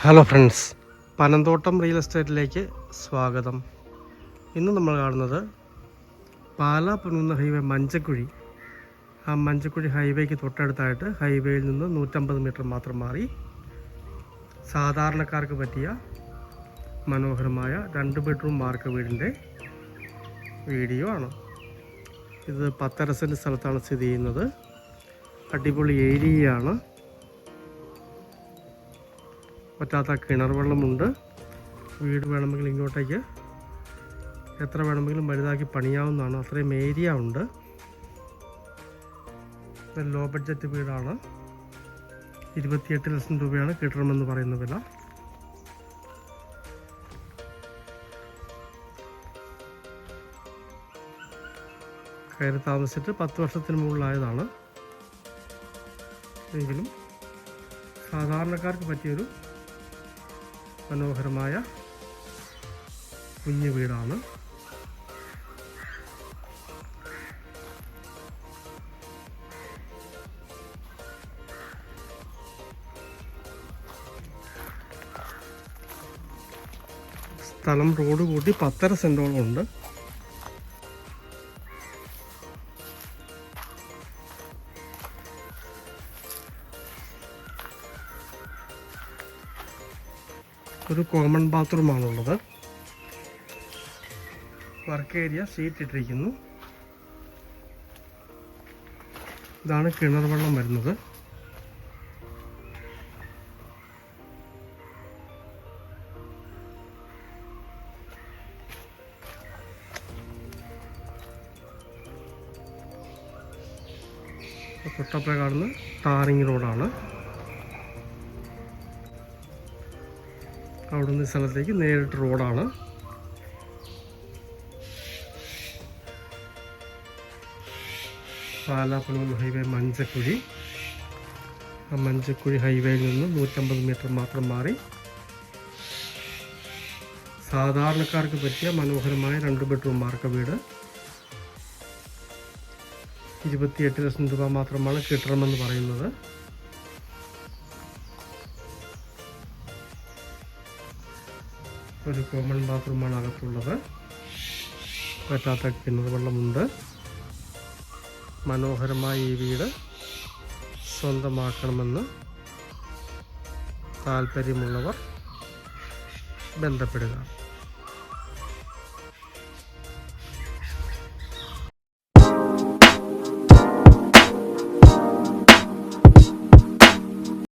Hello friends Panamthottam real എസ്റ്റേറ്റിലേക്ക് സ്വാഗതം. ഇന്ന് നമ്മൾ കാണുന്നത് പാലാ പൊന്നുന്ന ഹൈവേ മഞ്ചക്കുഴി. ആ മഞ്ചക്കുഴി ഹൈവേക്ക് തൊട്ടടുത്തായിട്ട് ഹൈവേയിൽ നിന്ന് നൂറ്റമ്പത് മീറ്റർ മാത്രം മാറി സാധാരണക്കാർക്ക് പറ്റിയ മനോഹരമായ രണ്ട് ബെഡ്റൂം മാർക്ക് വീടിന്റെ വീഡിയോ ആണ്. ഇത് പത്തര സ്ഥലത്താണ് സ്ഥിതി ചെയ്യുന്നത്. അടിപൊളി ഏരിയയാണ് പറ്റാത്ത കിണർ വെള്ളമുണ്ട്. വീട് വേണമെങ്കിൽ ഇങ്ങോട്ടേക്ക് എത്ര വേണമെങ്കിലും വലുതാക്കി പണിയാവുന്നതാണ്. അത്രയും ഏരിയ ഉണ്ട്. ലോ ബഡ്ജറ്റ് വീടാണ്. ഇരുപത്തിയെട്ട് ലക്ഷം രൂപയാണ് കിട്ടണമെന്ന് പറയുന്ന വില. കയറി താമസിച്ചിട്ട് പത്ത് വർഷത്തിന് മുകളിലായതാണ്. എങ്കിലും സാധാരണക്കാർക്ക് പറ്റിയൊരു മനോഹരമായ കുഞ്ഞു വീടാണ്. സ്ഥലം റോഡ് കൂട്ടി പത്തര സെന്റോളം ഉണ്ട്. ഒരു കോമൺ ബാത്റൂമാണുള്ളത്. വർക്ക് ഏരിയ സീറ്റ് ഇട്ടിരിക്കുന്നു. ഇതാണ് കിണർ വെള്ളം വരുന്നത്. തൊട്ടപ്പുറ കാണുന്ന ടാറിങ് റോഡാണ്. അവിടുന്ന് നിന്ന് സ്ഥലത്തേക്ക് നേരിട്ട് റോഡാണ്. പാലാപ്പുഴ ഹൈവേ മഞ്ചക്കുഴി. ആ മഞ്ചക്കുഴി ഹൈവേയിൽ നിന്ന് നൂറ്റമ്പത് മീറ്റർ മാത്രം മാറി. സാധാരണക്കാർക്ക് പറ്റിയ മനോഹരമായ രണ്ട് ബെഡ്റൂം മാർക്ക വീട്. ഇരുപത്തിയെട്ട് ലക്ഷം രൂപ മാത്രമാണ് കിട്ടണമെന്ന് പറയുന്നത്. ഒരു കോമൺ ബാത്റൂമാണ് അകത്തുള്ളത്. പറ്റാത്ത കിണർ വെള്ളമുണ്ട്. മനോഹരമായ ഈ വീട് സ്വന്തമാക്കണമെന്ന് താല്പര്യമുള്ളവർ ബന്ധപ്പെടുക.